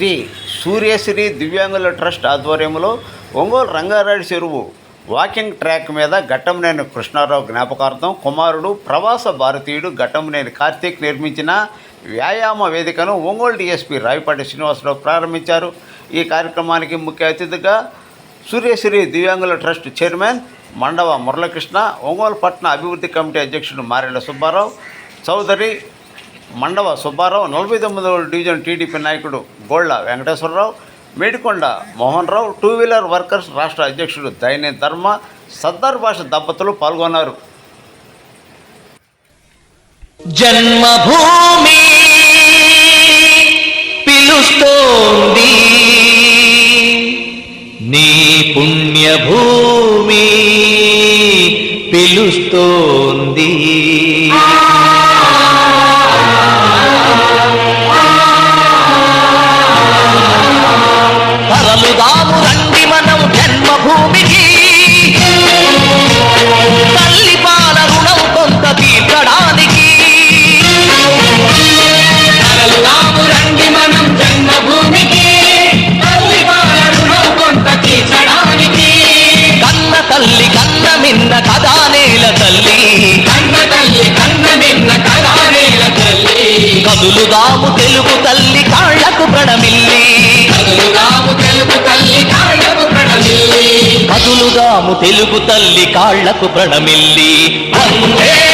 శ్రీ సూర్యశ్రీ దివ్యాంగుల ట్రస్ట్ ఆధ్వర్యంలో ఒంగోలు రంగారెడ్డి చెరువు వాకింగ్ ట్రాక్ మీద ఘట్టంనేని కృష్ణారావు జ్ఞాపకార్థం కుమారుడు ప్రవాస భారతీయుడు ఘట్టంనేని కార్తీక్ నిర్మించిన వ్యాయామ వేదికను ఒంగోలు డిఎస్పీ రావిపాటి శ్రీనివాసరావు ప్రారంభించారు. ఈ కార్యక్రమానికి ముఖ్య అతిథిగా సూర్యశ్రీ దివ్యాంగుల ట్రస్ట్ చైర్మన్ మండవ మురళకృష్ణ ఒంగోలు పట్టణ అభివృద్ధి కమిటీ అధ్యక్షుడు మారెళ్ళ సుబ్బారావు చౌదరి మండవ సుబ్బారావు నలభై తొమ్మిదవ డివిజన్ టీడీపీ నాయకుడు Golla Venkateswararao Medikonda Mohan Rao two wheeler workers రాష్ట్ర అధ్యక్షుడు దైనే ధర్మ సర్దార్ భాష దంపతులు పాల్గొన్నారు. జన్మభూమి పిలుస్తోంది. కదులుదాము తెలుగు తల్లి కాళ్ళకు ప్రణమిల్లి. తరలుదాము తెలుగు తల్లి కాళ్ళకు ప్రణమిల్లి. కదులుదాము తెలుగు తల్లి కాళ్ళకు ప్రణమిల్లి. వందే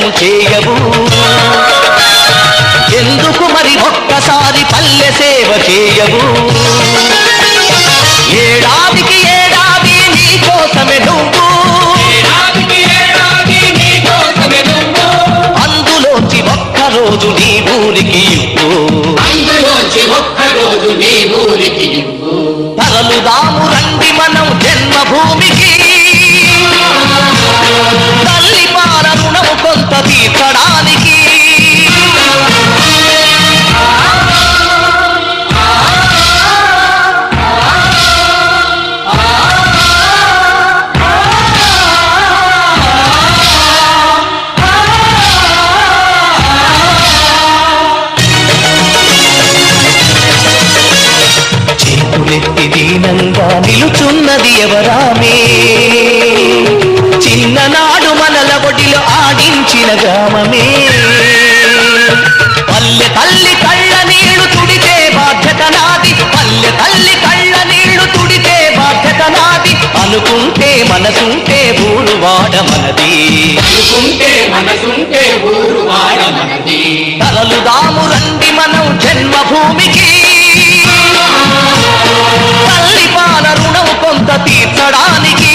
నిర్లక్ష్యం చేయవు ఎందుకు మరి ఒక్కసారి పల్లె సేవ చేయవు ఏడాదికి ఏడాది నీ కోసమే నువ్వు. అందులోంచి ఒక్కరోజు నీ ఊరికి అందులోంచి ఒక్కరోజు నీ ఊరికి తరలుదాము రండి మనం జన్మభూమికి ఎవరామే చిన్ననాడు మనల ఒడిలో ఆడించిన గ్రామమే పల్లె తల్లి కళ్ళ నీళ్ళు తుడితే బాధ్యత నాది. పల్లె తల్లి కళ్ళ నీళ్ళు తుడితే బాధ్యత నాది. అనుకుంటే మనసుంటే ఊరు వాడ మనది. అనుకుంటే మనసుంటే ఊరు వాడ మనది. తలలుదాము రండి మనం జన్మభూమికి. రుణం తీర్చడానికి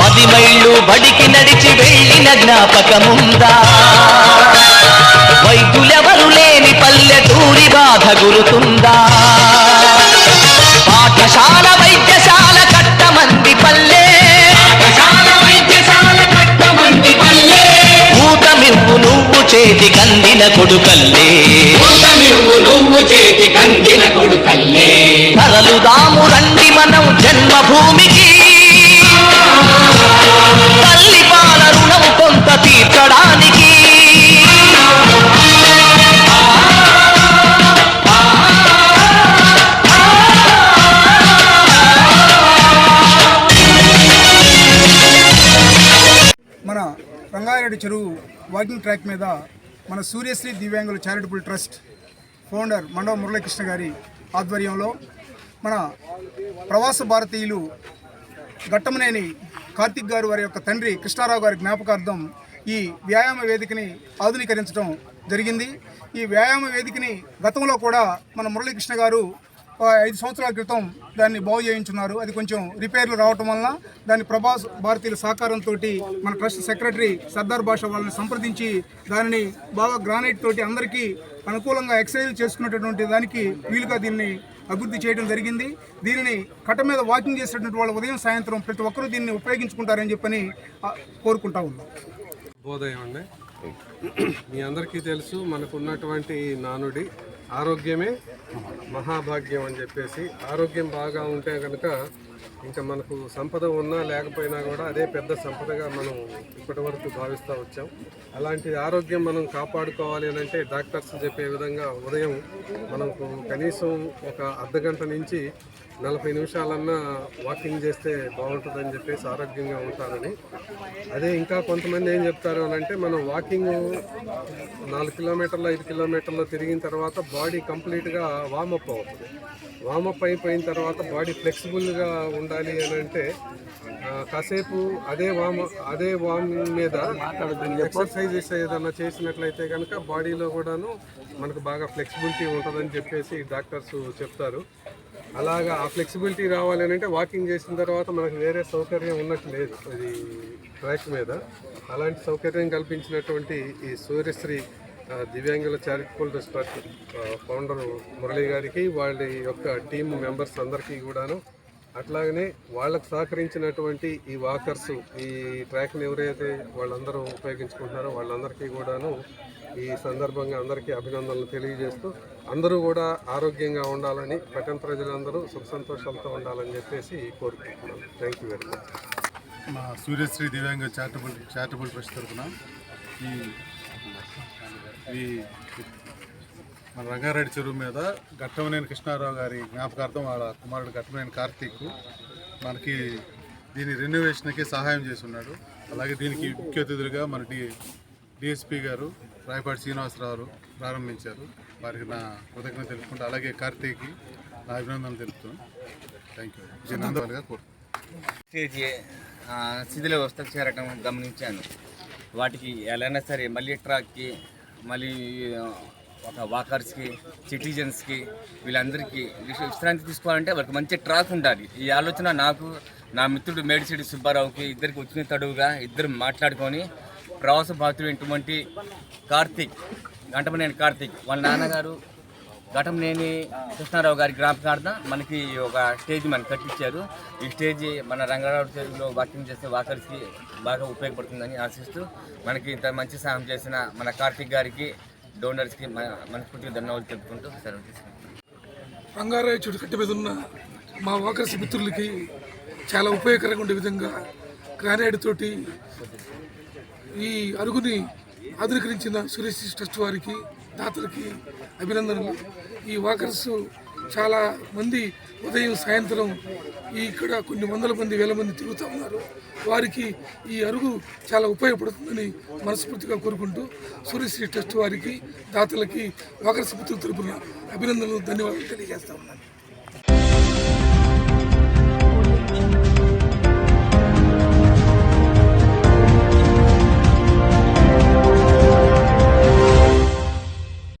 పది మైళ్ళు బడికి నడిచి వెళ్ళిన జ్ఞాపకముందా. వైద్యులెవరు లేని పల్లెటూరి బాధ గురుతుందా? పాఠశాల వైద్యశాల కట్టమంది పల్లె. ఊతమివ్వు నువ్వు చేతి కందిన కొడుకల్లే. నువ్వు చేతి కందిన కొడుకల్లే. తరలుదాము రండి మనం జన్మభూమికి. తల్లి పాల రుణం కొంత తీర్చడానికి చెరువు వాకింగ్ ట్రాక్ మీద మన సూర్యశ్రీ దివ్యాంగుల charitable trust founder Mandava Muralikrishna గారి ఆధ్వర్యంలో మన ప్రవాస భారతీయులు ఘట్టమనేని కార్తిక్ గారు వారి యొక్క తండ్రి కృష్ణారావు గారి జ్ఞాపకార్థం ఈ వ్యాయామ వేదికని ఆధునీకరించడం జరిగింది. ఈ వ్యాయామ వేదికని గతంలో కూడా మన మురళీకృష్ణ గారు ఐదు సంవత్సరాల క్రితం దాన్ని బాగు చేయించున్నారు. అది కొంచెం రిపేర్లు రావటం వలన దాన్ని ప్రభాస్ భారతీయుల సహకారంతో మన ట్రస్ట్ సెక్రటరీ సర్దార్ భాష వాళ్ళని సంప్రదించి దానిని బాగా గ్రానైట్ తోటి అందరికీ అనుకూలంగా ఎక్సైజ్ చేసుకున్నటువంటి దానికి వీలుగా దీన్ని అభివృద్ధి చేయడం జరిగింది. దీనిని కట్ట మీద వాకింగ్ చేసేటువంటి వాళ్ళు ఉదయం సాయంత్రం ప్రతి ఒక్కరూ దీన్ని ఉపయోగించుకుంటారని చెప్పని కోరుకుంటా ఉన్నాం. అండి మీ అందరికీ తెలుసు మనకున్నటువంటి నానుడి ఆరోగ్యమే మహాభాగ్యం అని చెప్పేసి ఆరోగ్యం బాగా ఉంటే కనుక ఇంకా మనకు సంపద ఉన్నా లేకపోయినా కూడా అదే పెద్ద సంపదగా మనం ఇప్పటి వరకు భావిస్తూ వచ్చాం. అలాంటి ఆరోగ్యం మనం కాపాడుకోవాలి అని అంటే డాక్టర్స్ చెప్పే విధంగా ఉదయం మనకు కనీసం ఒక అర్ధ గంట నుంచి నలభై నిమిషాలన్నా వాకింగ్ చేస్తే బాగుంటుందని చెప్పేసి ఆరోగ్యంగా ఉంటారని. అదే ఇంకా కొంతమంది ఏం చెప్తారు అని అంటే మనం వాకింగ్ నాలుగు కిలోమీటర్లు ఐదు కిలోమీటర్లు తిరిగిన తర్వాత బాడీ కంప్లీట్గా వామప్ అవుతుంది. వామప్ అయిపోయిన తర్వాత బాడీ ఫ్లెక్సిబుల్గా ఉండాలి అని అంటే కాసేపు అదే వామ అదే వామ్ మీద ఎక్సర్సైజెస్ ఏదైనా చేసినట్లయితే కనుక బాడీలో కూడాను మనకు బాగా ఫ్లెక్సిబిలిటీ ఉంటుందని చెప్పేసి డాక్టర్స్ చెప్తారు. అలాగా ఆ ఫ్లెక్సిబిలిటీ రావాలి అని అంటే వాకింగ్ చేసిన తర్వాత మనకు వేరే సౌకర్యం ఉన్నట్టు లేదు అది ట్రాక్ మీద. అలాంటి సౌకర్యం కల్పించినటువంటి ఈ సూర్యశ్రీ దివ్యాంగుల చారిటబుల్ ట్రస్ట్ ఫౌండర్ మురళి గారికి వాళ్ళ యొక్క టీమ్ మెంబర్స్ అందరికీ కూడాను అట్లాగనే వాళ్ళకు సహకరించినటువంటి ఈ వాకర్స్ ఈ ట్రాక్ని ఎవరైతే వాళ్ళందరూ ఉపయోగించుకుంటున్నారో వాళ్ళందరికీ కూడాను ఈ సందర్భంగా అందరికీ అభినందనలు తెలియజేస్తూ అందరూ కూడా ఆరోగ్యంగా ఉండాలని పట్టణ ప్రజలందరూ సుఖ సంతోషాలతో ఉండాలని చెప్పేసి కోరుకుంటున్నాను. థ్యాంక్ యూ వెరీ మచ్ మా సూర్యశ్రీ దివ్యాంగ చారిటబుల్ చారిటబుల్ ట్రస్ట్ తరఫున ఈ మన రంగారెడ్డి చెరువు మీద ఘట్టమనేని కృష్ణారావు గారి జ్ఞాపకార్థం వాళ్ళ కుమారుడు ఘట్టమనేని కార్తీక్ మనకి దీని రెన్యువేషన్కి సహాయం చేసి ఉన్నాడు అలాగే దీనికి ముఖ్య అతిథులుగా మన డి డిఎస్పి గారు రాయపాటి శ్రీనివాసరావు ప్రారంభించారు. వారికి నా కృతజ్ఞత తెలుపుకుంటూ అలాగే కార్తీక్కి నా అభినందనలు తెలుపుతున్నాను థ్యాంక్ యూ విజయనందవాలుగా కోరుతున్నాను స్టేజ్ శిథిల వ్యవస్థకు చేరటం గమనించాను. వాటికి ఎలా సరే మళ్ళీ ట్రాక్కి మళ్ళీ ఒక వాకర్స్కి సిటిజన్స్కి వీళ్ళందరికీ విశ్రాంతి తీసుకోవాలంటే వాళ్ళకి మంచి ట్రాక్ ఉండాలి. ఈ ఆలోచన నాకు నా మిత్రుడు మేడిసిడి సుబ్బారావుకి ఇద్దరికి వచ్చిన తడువుగా ఇద్దరు మాట్లాడుకొని ప్రవాస బాధితుడైనటువంటి కార్తీక్ గంటమనేని కార్తీక్ వాళ్ళ నాన్నగారు ఘటంనేని కృష్ణారావు గారి జ్ఞాపకార్థం మనకి ఒక స్టేజ్ మనకి కట్టించారు. ఈ స్టేజ్ మన రంగారావు చెరువులో వాకింగ్ చేసే వాకర్స్కి బాగా ఉపయోగపడుతుందని ఆశిస్తూ మనకి ఇంత మంచి సహాయం చేసిన మన కార్తీక్ గారికి డోనర్స్కి మనస్ఫూర్తిగా ధన్యవాదాలు తెలుపుకుంటూ సెలవు తీసుకుంటాం రంగారాయ చెడు కట్ట మీద ఉన్న మా వాకర్స్ మిత్రులకి చాలా ఉపయోగకరంగా ఉండే విధంగా గ్రానైడ్ తోటి ఈ అరుగుని ఆధునీకరించిన సురేష్ ట్రస్ట్ వారికి దాతలకి అభినందనలు. ఈ వాకర్స్ చాలా మంది ఉదయం సాయంత్రం ఇక్కడ కొన్ని వందల మంది వేల మంది తిరుగుతూ ఉన్నారు. వారికి ఈ అరుగు చాలా ఉపయోగపడుతుందని మనస్ఫూర్తిగా కోరుకుంటూ సూర్యశ్రీ ట్రస్ట్ వారికి దాతలకి వాకర్స్ మిత్రుల తరపున అభినందనలు ధన్యవాదాలు తెలియజేస్తా ఉన్నాను.